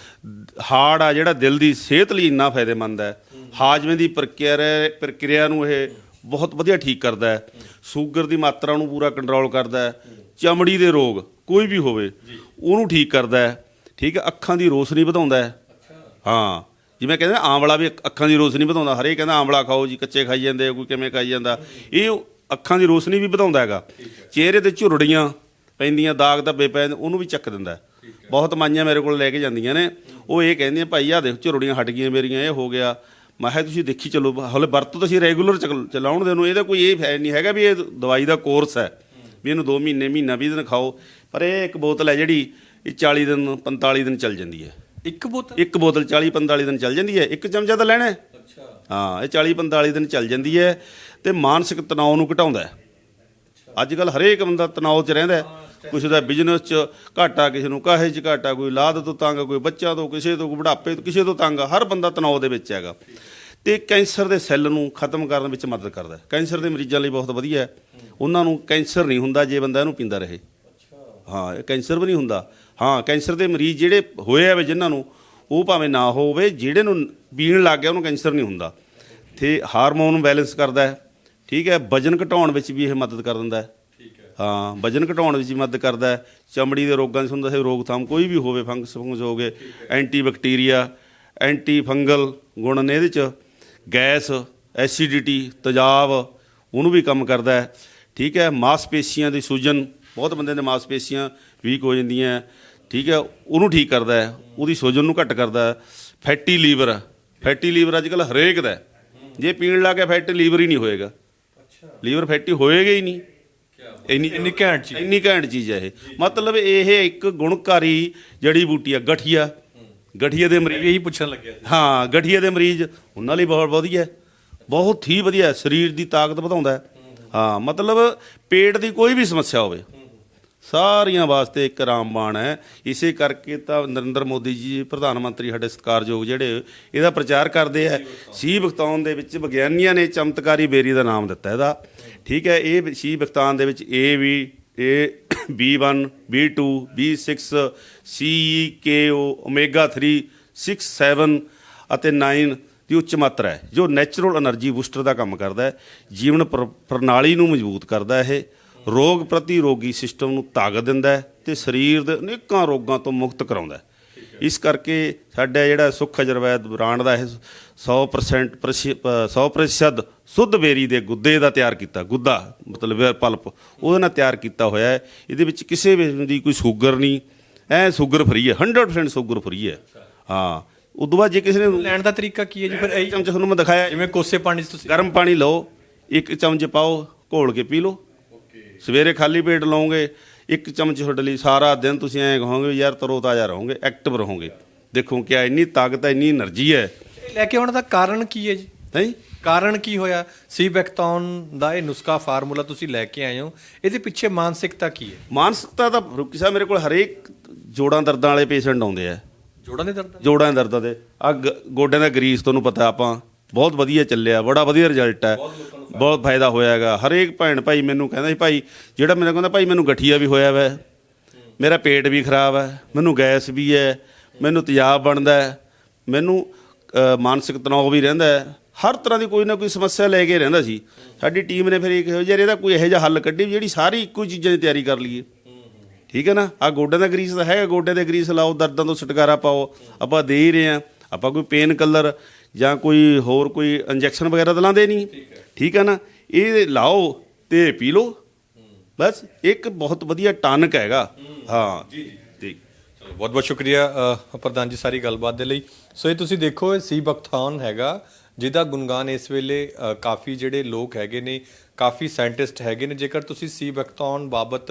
ਹਾਰਟ ਆ ਜਿਹੜਾ ਦਿਲ ਦੀ ਸਿਹਤ ਲਈ ਇੰਨਾ ਫਾਇਦੇਮੰਦ ਹੈ। ਹਾਜ਼ਮੇ ਦੀ ਪ੍ਰਕਿਰਿਆ ਪ੍ਰਕਿਰਿਆ ਨੂੰ ਇਹ ਬਹੁਤ ਵਧੀਆ ਠੀਕ ਕਰਦਾ ਹੈ। ਸ਼ੂਗਰ ਦੀ ਮਾਤਰਾ ਨੂੰ ਪੂਰਾ ਕੰਟਰੋਲ ਕਰਦਾ ਹੈ। ਚਮੜੀ ਦੇ ਰੋਗ ਕੋਈ ਵੀ ਹੋਵੇ ਉਹਨੂੰ ਠੀਕ ਕਰਦਾ ਹੈ। ਠੀਕ ਹੈ ਅੱਖਾਂ ਦੀ ਰੋਸ਼ਨੀ ਵਧਾਉਂਦਾ ਹੈ। ਹਾਂ ਜਿਵੇਂ ਕਹਿੰਦੇ ਆਂਵਲਾ ਵੀ ਅੱਖ- ਦੀ ਰੋਸ਼ਨੀ ਵਧਾਉਂਦਾ। ਹਰੇਕ ਕਹਿੰਦਾ ਆਂਵਲਾ ਖਾਓ ਜੀ ਕੱਚੇ ਖਾਈ ਜਾਂਦੇ ਕੋਈ ਕਿਵੇਂ ਖਾਈ ਜਾਂਦਾ। ਇਹ ਅੱਖਾਂ ਦੀ ਰੋਸ਼ਨੀ ਵੀ ਵਧਾਉਂਦਾ ਹੈਗਾ। ਚਿਹਰੇ ਤੇ ਝੁਰੜੀਆਂ ਪੈਂਦੀਆਂ ਦਾਗ ਧੱਬੇ ਪੈ ਜਾਂਦੇ, ਉਹਨੂੰ ਵੀ ਚੱਕ ਦਿੰਦਾ। ਬਹੁਤ ਮਾਈਆਂ ਮੇਰੇ ਕੋਲ ਲੈ ਕੇ ਜਾਂਦੀਆਂ ਨੇ। ਉਹ ਇਹ ਕਹਿੰਦੀਆਂ ਭਾਈ ਆ ਦੇਖ ਝੁਰੜੀਆਂ ਹਟ ਗਈਆਂ ਮੇਰੀਆਂ ਇਹ ਹੋ ਗਿਆ। ਮੈਂ ਕਿਹਾ ਤੁਸੀਂ ਦੇਖੀ ਚੱਲੋ ਹਲੇ ਵਰਤ ਤੁਸੀਂ ਰੈਗੂਲਰ ਚਲਾਉਣ ਦੇ ਨੂੰ ਇਹਦਾ ਕੋਈ ਇਹ ਫਾਇਦਾ ਨਹੀਂ ਹੈਗਾ ਵੀ ਇਹ ਦਵਾਈ ਦਾ ਕੋਰਸ ਹੈ। ਵੀ ਇਹਨੂੰ 2 ਮਹੀਨੇ ਮਹੀਨਾ 20 ਦਿਨ ਖਾਓ ਪਰ ਇਹ ਇੱਕ ਬੋਤਲ ਹੈ ਜਿਹੜੀ ਇਹ 40 ਦਿਨ 45 ਦਿਨ ਚੱਲ ਜਾਂਦੀ ਹੈ। ਇੱਕ ਬੋਤਲ? ਇੱਕ ਬੋਤਲ 40 45 ਦਿਨ ਚੱਲ ਜਾਂਦੀ ਹੈ। ਇੱਕ ਚਮਚਾ ਤਾਂ ਲੈਣਾ ਹੈ? ਅੱਛਾ। ਹਾਂ ਇਹ 40 45 ਦਿਨ ਚੱਲ ਜਾਂਦੀ ਹੈ ਤੇ ਮਾਨਸਿਕ ਤਣਾਅ ਨੂੰ ਘਟਾਉਂਦਾ ਹੈ। ਅੱਜ ਕੱਲ ਹਰੇਕ ਬੰਦਾ ਤਣਾਅ 'ਚ ਰਹਿੰਦਾ ਕਿਸੇ ਦਾ ਬਿਜ਼ਨਸ 'ਚ ਘਾਟਾ ਕਿਸੇ ਨੂੰ ਕਾਹੇ 'ਚ ਘਾਟਾ ਕੋਈ ਲਾਦ ਤੋਂ ਤੰਗ ਕੋਈ ਬੱਚਾ ਤੋਂ ਕਿਸੇ ਤੋਂ ਕੋਈ ਬੁਢਾਪੇ ਤੋਂ ਕਿਸੇ ਤੋਂ ਤੰਗ ਹਰ ਬੰਦਾ ਤਣਾਅ ਦੇ ਵਿੱਚ ਹੈਗਾ। ਤੇ ਕੈਂਸਰ ਦੇ ਸੈੱਲ ਨੂੰ ਖਤਮ ਕਰਨ ਵਿੱਚ ਮਦਦ ਕਰਦਾ ਹੈ। ਕੈਂਸਰ ਦੇ ਮਰੀਜ਼ਾਂ ਲਈ ਬਹੁਤ ਵਧੀਆ ਹੈ। ਉਹਨਾਂ ਨੂੰ ਕੈਂਸਰ ਨਹੀਂ ਹੁੰਦਾ ਜੇ ਬੰਦਾ ਇਹਨੂੰ ਪੀਂਦਾ ਰਹੇ। ਹਾਂ ਇਹ ਕੈਂਸਰ ਵੀ ਨਹੀਂ ਹੁੰਦਾ। ਹਾਂ ਕੈਂਸਰ ਦੇ ਮਰੀਜ਼ ਜਿਹੜੇ ਹੋਏ ਆ ਵੇ ਜਿਨ੍ਹਾਂ ਨੂੰ ਉਹ ਭਾਵੇਂ ਨਾ ਹੋਵੇ ਜਿਹੜੇ ਨੂੰ ਪੀਣ ਲੱਗ ਗਿਆ ਉਹਨੂੰ ਕੈਂਸਰ ਨਹੀਂ ਹੁੰਦਾ। ਤੇ ਹਾਰਮੋਨ ਬੈਲੈਂਸ ਕਰਦਾ ਹੈ। ਠੀਕ ਹੈ ਵਜਨ ਘਟਾਉਣ ਵਿੱਚ ਵੀ ਇਹ ਮਦਦ ਕਰ ਦਿੰਦਾ ਹੈ। ਠੀਕ ਹੈ। ਹਾਂ ਵਜਨ ਘਟਾਉਣ ਵਿੱਚ ਵੀ ਮਦਦ ਕਰਦਾ ਹੈ। ਚਮੜੀ ਦੇ ਰੋਗਾਂ ਸੰਬੰਧ ਹੈ ਰੋਕਥਾਮ ਕੋਈ ਵੀ ਹੋਵੇ ਫੰਗਸ ਫੰਗਸ ਹੋ ਗਏ ਐਂਟੀ ਬੈਕਟੀਰੀਆ ਐਂਟੀ ਫੰਗਲ ਗੁਣ ਨੇ ਇਹਦੇ ਚ। ਗੈਸ ਐਸਿਡਿਟੀ ਤੇਜ਼ਾਬ ਉਹਨੂੰ ਵੀ ਕੰਮ ਕਰਦਾ ਹੈ। ਠੀਕ ਹੈ ਮਾਸਪੇਸ਼ੀਆਂ ਦੀ ਸੂਜਨ ਬਹੁਤ ਬੰਦੇ ਦੇ ਮਾਸਪੇਸ਼ੀਆਂ ਵੀਕ ਹੋ ਜਾਂਦੀਆਂ ਠੀਕ ਹੈ ਉਹਨੂੰ ਠੀਕ ਕਰਦਾ ਹੈ ਉਹਦੀ ਸੂਜਨ ਨੂੰ ਘੱਟ ਕਰਦਾ ਹੈ। ਫੈਟੀ ਲੀਵਰ ਫੈਟੀ ਲੀਵਰ ਅੱਜ ਕੱਲ ਹਰੇਕ ਦਾ। ਜੇ ਪੀਣ ਲੱਗੇ ਫੈਟੀ ਲੀਵਰ ਹੀ ਨਹੀਂ ਹੋਏਗਾ। ਅੱਛਾ। ਲੀਵਰ ਫੈਟੀ ਹੋਏਗਾ ਹੀ ਨਹੀਂ। ਇੰਨੀ ਇੰਨੀ ਘੈਂਟ ਚੀਜ਼ ਇੰਨੀ ਘੈਂਟ ਚੀਜ਼ ਹੈ ਇਹ। ਮਤਲਬ ਇਹ ਇੱਕ ਗੁਣਕਾਰੀ ਜੜੀ ਬੂਟੀ ਆ ਗਠੀਆ। ਗਠੀਏ ਦੇ ਮਰੀਜ਼ ਇਹੀ ਪੁੱਛਣ ਲੱਗਿਆ ਸੀ। ਹਾਂ ਗਠੀਏ ਦੇ ਮਰੀਜ਼ ਉਹਨਾਂ ਲਈ ਬਹੁਤ ਵਧੀਆ। ਬਹੁਤ ਹੀ ਵਧੀਆ ਸਰੀਰ ਦੀ ਤਾਕਤ ਵਧਾਉਂਦਾ ਹੈ। ਮਤਲਬ ਪੇਟ ਦੀ ਕੋਈ ਵੀ ਸਮੱਸਿਆ ਹੋਵੇ ਸਾਰੀਆਂ ਵਾਸਤੇ ਇੱਕ ਰਾਮਬਾਣ ਹੈ। ਇਸੇ ਕਰਕੇ ਤਾਂ ਨਰਿੰਦਰ ਮੋਦੀ ਜੀ ਪ੍ਰਧਾਨ ਮੰਤਰੀ ਸਾਡੇ ਸਤਿਕਾਰਯੋਗ ਜਿਹੜੇ ਇਹਦਾ ਪ੍ਰਚਾਰ ਕਰਦੇ ਆ ਸੀ ਬਖਤੌਨ ਦੇ ਵਿੱਚ ਵਿਗਿਆਨੀਆਂ ਨੇ ਚਮਤਕਾਰੀ ਬੇਰੀ ਦਾ ਨਾਮ ਦਿੱਤਾ ਇਹਦਾ। ਠੀਕ ਹੈ ਇਹ ਸੀ ਬਖਤਾਨ ਦੇ ਵਿੱਚ ਏ ਵੀ ਇਹ B1 B2 B6 ਸੀਈਕੇਓ ਓਮੇਗਾ 3 6 7 ਅਤੇ 9 ਦੀ ਉੱਚ ਮਾਤਰਾ ਹੈ, ਜੋ ਨੈਚੁਰਲ એનર્ਜੀ ਬੂਸਟਰ ਦਾ ਕੰਮ ਕਰਦਾ ਹੈ, ਜੀਵਨ ਪ੍ਰਣਾਲੀ ਨੂੰ ਮਜ਼ਬੂਤ ਕਰਦਾ ਹੈ ਇਹ ਰੋਗ ਪ੍ਰਤੀਰੋਗੀ ਸਿਸਟਮ ਨੂੰ ਤਾਕਤ ਦਿੰਦਾ ਹੈ ਤੇ ਸਰੀਰ ਦੇ ਅਨੇਕਾਂ ਰੋਗਾਂ ਤੋਂ ਮੁਕਤ ਕਰਾਉਂਦਾ ਹੈ। ਇਸ ਕਰਕੇ ਸਾਡਾ ਜਿਹੜਾ ਸੁੱਖ ਅਜਰਵੈਦ ਬ੍ਰਾਂਡ ਦਾ ਇਹ 100% 100% ਸੁੱਧ 베ਰੀ ਦੇ ਗੁੱਦੇ ਦਾ ਤਿਆਰ ਕੀਤਾ, ਗੁੱਦਾ ਮਤਲਬ ਪਲਪ, ਉਹਦੇ ਨਾਲ ਤਿਆਰ ਕੀਤਾ ਹੋਇਆ ਹੈ। ਇਹਦੇ ਵਿੱਚ ਕਿਸੇ ਵੀ ਦੀ ਕੋਈ ਸ਼ੂਗਰ ਨਹੀਂ ਐ ਸ਼ੂਗਰ ਫਰੀ ਹੈ 100% ਸ਼ੂਗਰ ਫਰੀ ਹੈ। ਹਾਂ ਉਦੋਂ ਬਾਅਦ ਜੇ ਕਿਸੇ ਨੇ ਲੈਣ ਦਾ ਤਰੀਕਾ ਕੀ ਹੈ ਜੀ? ਫਿਰ ਇਹ ਚਮਚ ਤੁਹਾਨੂੰ ਮੈਂ ਦਿਖਾਇਆ। ਜਿਵੇਂ ਕੋਸੇ ਪਾਣੀ 'ਚ ਤੁਸੀਂ ਗਰਮ ਪਾਣੀ ਲਓ ਇੱਕ ਚਮਚ ਪਾਓ ਘੋਲ ਕੇ ਪੀ ਲਓ। ਸਵੇਰੇ ਖਾਲੀ ਪੇਟ ਲਓਗੇ ਇੱਕ ਚਮਚ ਤੁਹਾਡੇ ਲਈ ਸਾਰਾ ਦਿਨ ਤੁਸੀਂ ਐਂ ਕਹੋਗੇ ਯਾਰ ਤਰੋ ਤਾਜ਼ਾ ਰਹੋਗੇ ਐਕਟਿਵ ਰਹੋਗੇ। ਦੇਖੋ ਕਿ ਇੰਨੀ ਤਾਕਤ ਹੈ ਇੰਨੀ એનર્ਜੀ ਹੈ। ਲੈ ਕੇ ਆਉਣ ਦਾ ਕਾਰਨ ਕੀ ਹੈ ਜੀ? ਨਹੀਂ ਕਾਰਨ ਕੀ ਹੋਇਆ? ਸੀ ਬੈਕਟੌਨ ਦਾ ਇਹ ਨੁਸਖਾ ਫਾਰਮੂਲਾ ਤੁਸੀਂ ਲੈ ਕੇ ਆਏ ਹੋ ਇਹਦੇ ਪਿੱਛੇ ਮਾਨਸਿਕਤਾ ਕੀ ਹੈ? ਮਾਨਸਿਕਤਾ ਦਾ ਰੁਕੀ ਸਾਹਿਬ ਮੇਰੇ ਕੋਲ ਹਰੇਕ ਜੋੜਾਂ ਦਰਦਾਂ ਵਾਲੇ ਪੇਸ਼ੈਂਟ ਆਉਂਦੇ ਆ। ਜੋੜਾਂ ਦੇ ਦਰਦ? ਜੋੜਾਂ ਦੇ ਦਰਦਾਂ ਦੇ। ਆ ਗੋਡਿਆਂ ਦਾ ਗਰੀਸ ਤੁਹਾਨੂੰ ਪਤਾ ਆਪਾਂ ਬਹੁਤ ਵਧੀਆ ਚੱਲਿਆ ਬੜਾ ਵਧੀਆ ਰਿਜ਼ਲਟ ਹੈ ਬਹੁਤ ਫਾਇਦਾ ਹੋਇਆ। ਹੈਗਾ। ਹਰੇਕ ਭੈਣ ਭਾਈ ਮੈਨੂੰ ਕਹਿੰਦਾ ਸੀ ਭਾਈ ਜਿਹੜਾ ਮੈਨੂੰ ਕਹਿੰਦਾ ਭਾਈ ਮੈਨੂੰ ਗਠੀਆ ਵੀ ਹੋਇਆ ਵੈ। ਮੇਰਾ ਪੇਟ ਵੀ ਖਰਾਬ ਹੈ ਮੈਨੂੰ ਗੈਸ ਵੀ ਹੈ ਮੈਨੂੰ ਤੇਜ਼ਾਬ ਬਣਦਾ ਹੈ ਮੈਨੂੰ ਮਾਨਸਿਕ ਤਣਾਅ ਵੀ ਰਹਿੰਦਾ ਹੈ ਹਰ ਤਰ੍ਹਾਂ ਦੀ ਕੋਈ ਨਾ ਕੋਈ ਸਮੱਸਿਆ ਲੈ ਕੇ ਰਹਿੰਦਾ ਸੀ। ਸਾਡੀ ਟੀਮ ਨੇ ਫਿਰ ਇਹ ਕਿਹਾ ਯਾਰ ਇਹਦਾ ਕੋਈ ਇਹੋ ਜਿਹਾ ਹੱਲ ਕੱਢੀ ਜਿਹੜੀ ਸਾਰੀ ਇੱਕੋ ਚੀਜ਼ਾਂ ਦੀ ਤਿਆਰੀ ਕਰ ਲਈਏ। ਠੀਕ ਹੈ ਨਾ? ਆ ਗੋਡਿਆਂ ਦਾ ਗਰੀਸ ਤਾਂ ਹੈਗਾ ਗੋਡੇ ਦੇ ਗਰੀਸ ਲਾਓ ਦਰਦਾਂ ਤੋਂ ਛੁਟਕਾਰਾ ਪਾਓ। ਆਪਾਂ ਦੇ ਹੀ ਰਹੇ ਆ ਆਪਾਂ ਕੋਈ ਪੇਨ ਕਲਰ ਜਾਂ ਕੋਈ ਹੋਰ ਕੋਈ ਇੰਜੈਕਸ਼ਨ ਵਗੈਰਾ ਤਾਂ ਲਾਉਂਦੇ ਨਹੀਂ। ਠੀਕ ਹੈ। ਨਾ? ਇਹ ਲਾਓ ਤੇ ਪੀ ਲਓ। ਬਸ ਇੱਕ ਬਹੁਤ ਵਧੀਆ ਟਾਨਕ ਹੈਗਾ। ਹਾਂ। ਜੀ ਬਹੁਤ ਬਹੁਤ ਸ਼ੁਕਰੀਆ ਪ੍ਰਧਾਨ ਜੀ ਸਾਰੀ ਗੱਲਬਾਤ ਦੇ ਲਈ। ਸੋ ਇਹ ਤੁਸੀਂ ਦੇਖੋ ਇਹ ਸੀ ਬਖਤਾਨ ਹੈਗਾ। ਜਿਹਦਾ ਗੁਣਗਾਨ ਇਸ ਵੇਲੇ ਕਾਫੀ ਜਿਹੜੇ ਲੋਕ ਹੈਗੇ ਨੇ, ਕਾਫੀ ਸਾਇੰਟਿਸਟ ਹੈਗੇ ਨੇ। ਜੇਕਰ ਤੁਸੀਂ ਸੀ ਬਖਤਾਨ ਬਾਬਤ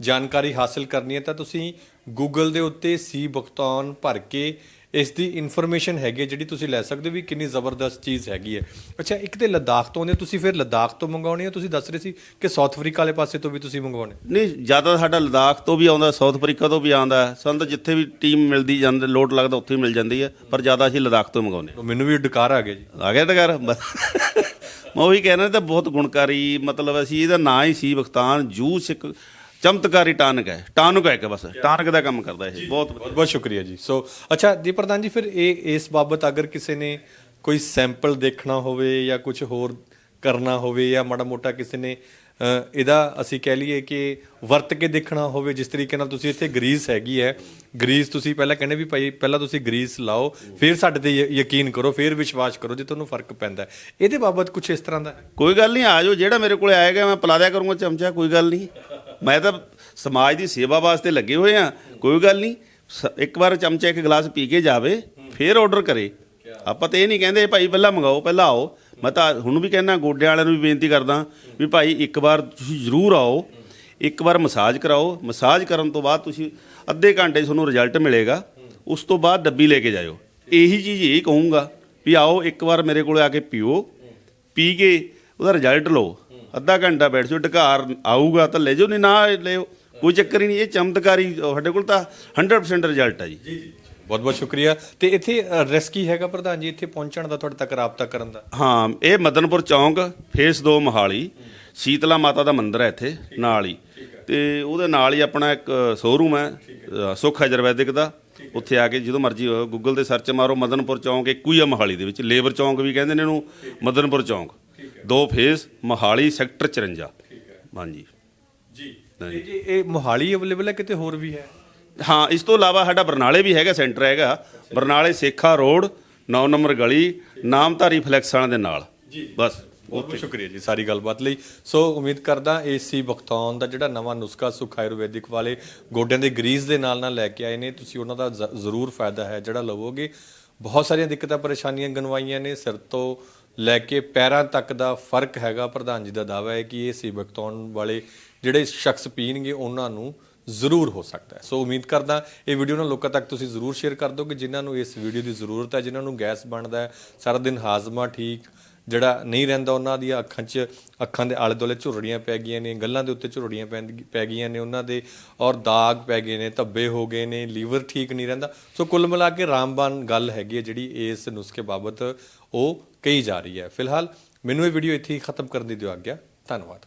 ਜਾਣਕਾਰੀ ਹਾਸਲ ਕਰਨੀ ਹੈ, ਤਾਂ ਤੁਸੀਂ ਗੂਗਲ ਦੇ ਉੱਤੇ ਸੀ ਬਖਤਾਨ ਭਰ ਕੇ ਇਸ ਦੀ ਇਨਫੋਰਮੇਸ਼ਨ ਹੈਗੀ ਹੈ ਜਿਹੜੀ ਤੁਸੀਂ ਲੈ ਸਕਦੇ ਹੋ ਵੀ ਕਿੰਨੀ ਜ਼ਬਰਦਸਤ ਚੀਜ਼ ਹੈਗੀ ਹੈ। ਅੱਛਾ ਇੱਕ ਤੇ ਲਦਾਖ ਤੋਂ ਆਉਂਦੇ ਤੁਸੀਂ ਫਿਰ ਲਦਾਖ ਤੋਂ ਮੰਗਾਉਣੇ ਹੋ? ਤੁਸੀਂ ਦੱਸ ਰਹੇ ਸੀ ਕਿ ਸਾਊਥ ਅਫਰੀਕਾ ਵਾਲੇ ਪਾਸੇ ਤੋਂ ਵੀ ਤੁਸੀਂ ਮੰਗਵਾਉਣੇ। ਨਹੀਂ ਜ਼ਿਆਦਾ ਸਾਡਾ ਲਦਾਖ ਤੋਂ ਵੀ ਆਉਂਦਾ ਸਾਊਥ ਅਫਰੀਕਾ ਤੋਂ ਵੀ ਆਉਂਦਾ। ਸਾਨੂੰ ਤਾਂ ਜਿੱਥੇ ਵੀ ਟੀਮ ਮਿਲਦੀ ਜਾਂਦੇ ਲੋਡ ਲੱਗਦਾ ਉੱਥੇ ਹੀ ਮਿਲ ਜਾਂਦੀ ਹੈ। ਪਰ ਜ਼ਿਆਦਾ ਅਸੀਂ ਲਦਾਖ ਤੋਂ ਮੰਗਾਉਂਦੇ ਤਾਂ ਮੈਨੂੰ ਵੀ ਡਕਾਰ ਆ ਗਿਆ ਜੀ। ਆ ਗਿਆ ਤਾਂ ਬਸ। ਮੈਂ ਉਹੀ ਕਹਿਣਾ ਤਾਂ ਬਹੁਤ ਗੁਣਕਾਰੀ ਮਤਲਬ ਅਸੀਂ ਇਹਦਾ ਨਾਂ ਹੀ ਸੀ ਬਖਤਾਨ ਜੂਸ ਇੱਕ ਚਮਤਕਾਰੀ ਟਾਨਕ ਹੈ। ਟਾਨਕ ਹੈ ਕਿ ਬਸ। ਟਾਨਕ ਦਾ ਕੰਮ ਕਰਦਾ ਇਹ। ਬਹੁਤ ਬਹੁਤ ਬਹੁਤ ਸ਼ੁਕਰੀਆ ਜੀ। ਸੋ ਅੱਛਾ ਜੀ ਪ੍ਰਧਾਨ ਜੀ ਫਿਰ ਇਹ ਇਸ ਬਾਬਤ ਅਗਰ ਕਿਸੇ ਨੇ ਕੋਈ ਸੈਂਪਲ ਦੇਖਣਾ ਹੋਵੇ ਜਾਂ ਕੁਝ ਹੋਰ ਕਰਨਾ ਹੋਵੇ ਜਾਂ ਮਾੜਾ ਮੋਟਾ ਕਿਸੇ ਨੇ ਇਹਦਾ ਅਸੀਂ ਕਹਿ ਲਈਏ ਕਿ ਵਰਤ ਕੇ ਦੇਖਣਾ ਹੋਵੇ ਜਿਸ ਤਰੀਕੇ ਨਾਲ ਤੁਸੀਂ ਇੱਥੇ ਗਰੀਸ ਹੈਗੀ ਹੈ। ਗਰੀਸ ਤੁਸੀਂ ਪਹਿਲਾਂ ਕਹਿੰਦੇ ਵੀ ਭਾਈ ਪਹਿਲਾਂ ਤੁਸੀਂ ਗਰੀਸ ਲਾਓ ਫਿਰ ਸਾਡੇ ਤੇ ਯਕੀਨ ਕਰੋ ਫਿਰ ਵਿਸ਼ਵਾਸ ਕਰੋ ਜੇ ਤੁਹਾਨੂੰ ਫ਼ਰਕ ਪੈਂਦਾ। ਇਹਦੇ ਬਾਬਤ ਕੁਝ ਇਸ ਤਰ੍ਹਾਂ ਦਾ? ਕੋਈ ਗੱਲ ਨਹੀਂ ਆ ਜਾਓ। ਜਿਹੜਾ ਮੇਰੇ ਕੋਲੇ ਆਏਗਾ ਮੈਂ ਪਿਲਾ ਦਿਆ ਕਰੂੰਗਾ ਚਮਚਾ ਕੋਈ ਗੱਲ ਨਹੀਂ। ਮੈਂ ਤਾਂ ਸਮਾਜ ਦੀ ਸੇਵਾ ਵਾਸਤੇ ਲੱਗੇ ਹੋਏ ਆ, ਕੋਈ ਗੱਲ ਨਹੀਂ। ਸ- ਇੱਕ ਵਾਰ ਚਮਚਾ, ਇੱਕ ਗਲਾਸ ਪੀ ਕੇ ਜਾਵੇ, ਫਿਰ ਆਰਡਰ ਕਰੇ। ਆਪਾਂ ਤਾਂ ਇਹ ਨਹੀਂ ਕਹਿੰਦੇ ਭਾਈ ਪਹਿਲਾਂ ਮੰਗਾਓ, ਪਹਿਲਾਂ ਆਓ। ਮੈਂ ਤਾਂ ਹੁਣ ਵੀ ਕਹਿੰਦਾ, ਗੋਡਿਆਂ ਵਾਲਿਆਂ ਨੂੰ ਵੀ ਬੇਨਤੀ ਕਰਦਾ ਵੀ ਭਾਈ ਇੱਕ ਵਾਰ ਤੁਸੀਂ ਜ਼ਰੂਰ ਆਓ, ਇੱਕ ਵਾਰ ਮਸਾਜ ਕਰਾਓ। ਮਸਾਜ ਕਰਨ ਤੋਂ ਬਾਅਦ ਤੁਸੀਂ ਅੱਧੇ ਘੰਟੇ 'ਚ ਤੁਹਾਨੂੰ ਰਿਜ਼ਲਟ ਮਿਲੇਗਾ। ਉਸ ਤੋਂ ਬਾਅਦ ਡੱਬੀ ਲੈ ਕੇ ਜਾਇਓ। ਇਹੀ ਚੀਜ਼ ਇਹ ਕਹੂੰਗਾ ਵੀ ਆਓ, ਇੱਕ ਵਾਰ ਮੇਰੇ ਕੋਲ ਆ ਕੇ ਪੀਓ। ਪੀ ਕੇ ਉਹਦਾ ਰਿਜ਼ਲਟ ਲਓ। ਅੱਧਾ ਘੰਟਾ ਬੈਠ ਜਾਓ ਢਕਾਰ ਆਊਗਾ ਤਾਂ ਲੈ ਜਾਓ ਨਹੀਂ ਨਾ ਲਿਓ। ਕੋਈ ਚੱਕਰ ਹੀ ਨਹੀਂ ਇਹ ਚਮਤਕਾਰੀ ਸਾਡੇ ਕੋਲ ਤਾਂ 100% ਰਿਜ਼ਲਟ ਹੈ ਜੀ। ਬਹੁਤ ਬਹੁਤ ਸ਼ੁਕਰੀਆ। ਤੇ ਇੱਥੇ ਰਿਸਕ ਹੀ ਹੈਗਾ ਪ੍ਰਧਾਨ ਜੀ ਇੱਥੇ ਪਹੁੰਚਣ ਦਾ ਤੁਹਾਡੇ ਤੱਕ ਰਾਬਤਾ ਕਰਨ ਦਾ? ਹਾਂ ਇਹ ਮਦਨਪੁਰ ਚੌਂਕ ਫੇਸ 2 ਮੋਹਾਲੀ ਸ਼ੀਤਲਾ ਮਾਤਾ ਦਾ ਮੰਦਿਰ ਹੈ ਇੱਥੇ ਨਾਲ ਹੀ। ਤੇ ਉਹਦੇ ਨਾਲ ਹੀ ਆਪਣਾ ਇੱਕ ਸ਼ੋਰੂਮ ਹੈ ਸੁੱਖ ਆਯੁਰਵੈਦਿਕ ਦਾ। ਉੱਥੇ ਆ ਕੇ ਜਦੋਂ ਮਰਜ਼ੀ ਗੂਗਲ ਤੇ ਸਰਚ ਮਾਰੋ ਮਦਨਪੁਰ ਚੌਂਕ ਇੱਕੋ ਹੀ ਆ ਮੋਹਾਲੀ ਦੇ ਵਿੱਚ। ਲੇਬਰ ਚੌਂਕ ਵੀ ਕਹਿੰਦੇ ਨੇ ਇਹਨੂੰ ਮਦਨਪੁਰ ਚੌਂਕ। ਦੋ ਫੇਸ ਮੋਹਾਲੀ ਸੈਕਟਰ 54 ਹਾਂਜੀ। ਜੀ। ਹਾਂਜੀ। ਇਹ ਜੀ ਇਹ ਮੋਹਾਲੀ ਅਵੇਲੇਬਲ ਹੈ ਕਿਤੇ ਹੋਰ ਵੀ ਹੈ? ਹਾਂ ਇਸ ਤੋਂ ਇਲਾਵਾ ਸਾਡਾ ਬਰਨਾਲੇ ਵੀ ਹੈਗਾ ਸੈਂਟਰ ਹੈਗਾ। ਬਰਨਾਲੇ ਸੇਖਾ ਰੋਡ 9 ਨੰਬਰ ਗਲੀ ਨਾਮਧਾਰੀ ਫਲੈਕਸ ਵਾਲਿਆਂ ਦੇ ਨਾਲ। ਬਸ। ਬਹੁਤ ਬਹੁਤ ਸ਼ੁਕਰੀਆ ਜੀ ਸਾਰੀ ਗੱਲਬਾਤ ਲਈ। ਸੋ ਉਮੀਦ ਕਰਦਾ ਏਸੀ ਬਖਤੌਨ ਦਾ ਜਿਹੜਾ ਨਵਾਂ ਨੁਸਖਾ ਸੁਖ ਆਯੁਰਵੈਦਿਕ ਵਾਲੇ ਗੋਡਿਆਂ ਦੇ ਗਰੀਸ ਦੇ ਨਾਲ ਨਾਲ ਲੈ ਕੇ ਆਏ ਨੇ ਤੁਸੀਂ ਉਹਨਾਂ ਦਾ ਜ਼- ਜ਼ਰੂਰ ਫਾਇਦਾ ਹੈ ਜਿਹੜਾ ਲਵੋਗੇ। ਬਹੁਤ ਸਾਰੀਆਂ ਦਿੱਕਤਾਂ ਪਰੇਸ਼ਾਨੀਆਂ ਗਨਵਾਈਆਂ ਨੇ ਸਿਰ ਤੋਂ ਲੈ ਕੇ ਪੈਰਾਂ ਤੱਕ ਦਾ ਫ਼ਰਕ ਹੈਗਾ, ਪ੍ਰਧਾਨ ਜੀ ਦਾ ਦਾਅਵਾ ਹੈ ਕਿ ਇਹ ਸੀ ਬਖਤੌਨ ਵਾਲੇ ਜਿਹੜੇ ਸ਼ਖਸ ਪੀਣਗੇ, ਉਹਨਾਂ ਨੂੰ ਜ਼ਰੂਰ ਹੋ ਸਕਦਾ ਹੈ। ਸੋ ਉਮੀਦ ਕਰਦਾ ਇਹ ਵੀਡੀਓ ਨੂੰ ਲੋਕਾਂ ਤੱਕ ਤੁਸੀਂ ਜ਼ਰੂਰ ਸ਼ੇਅਰ ਕਰ ਦਿਓ ਕਿ ਜਿਨ੍ਹਾਂ ਨੂੰ ਇਸ ਵੀਡੀਓ ਦੀ ਜ਼ਰੂਰਤ ਹੈ, ਜਿਨ੍ਹਾਂ ਨੂੰ ਗੈਸ ਬਣਦਾ ਹੈ, ਸਾਰਾ ਦਿਨ ਹਾਜ਼ਮਾ ਠੀਕ, ਜਿਹੜਾ ਨਹੀਂ ਰਹਿੰਦਾ ਉਹਨਾਂ ਦੀਆਂ ਅੱਖਾਂ 'ਚ, ਅੱਖਾਂ ਦੇ ਆਲੇ ਦੁਆਲੇ ਝੁਰੜੀਆਂ ਪੈ ਗਈਆਂ ਨੇ, ਗੱਲਾਂ ਦੇ ਉੱਤੇ ਝੁਰੜੀਆਂ ਪੈਂਦ- ਪੈ ਗਈਆਂ ਨੇ ਉਹਨਾਂ ਦੇ, ਔਰ ਦਾਗ ਪੈ ਗਏ ਨੇ, ਧੱਬੇ ਹੋ ਗਏ ਨੇ, ਲੀਵਰ ਠੀਕ ਨਹੀਂ ਰਹਿੰਦਾ। ਸੋ ਕੁੱਲ ਮਿਲਾ ਕੇ ਰਾਮਬਾਨ ਗੱਲ ਹੈਗੀ ਹੈ, ਜਿਹੜੀ ਇਸ ਨੁਸਖੇ ਬਾਬਤ ਉਹ ਕਹੀ ਜਾ ਰਹੀ ਹੈ। ਫਿਲਹਾਲ ਮੈਨੂੰ ਇਹ ਵੀਡੀਓ ਇੱਥੇ ਹੀ ਖਤਮ ਕਰਨ ਦੀ ਦਿਓ ਆਗਿਆ। ਧੰਨਵਾਦ।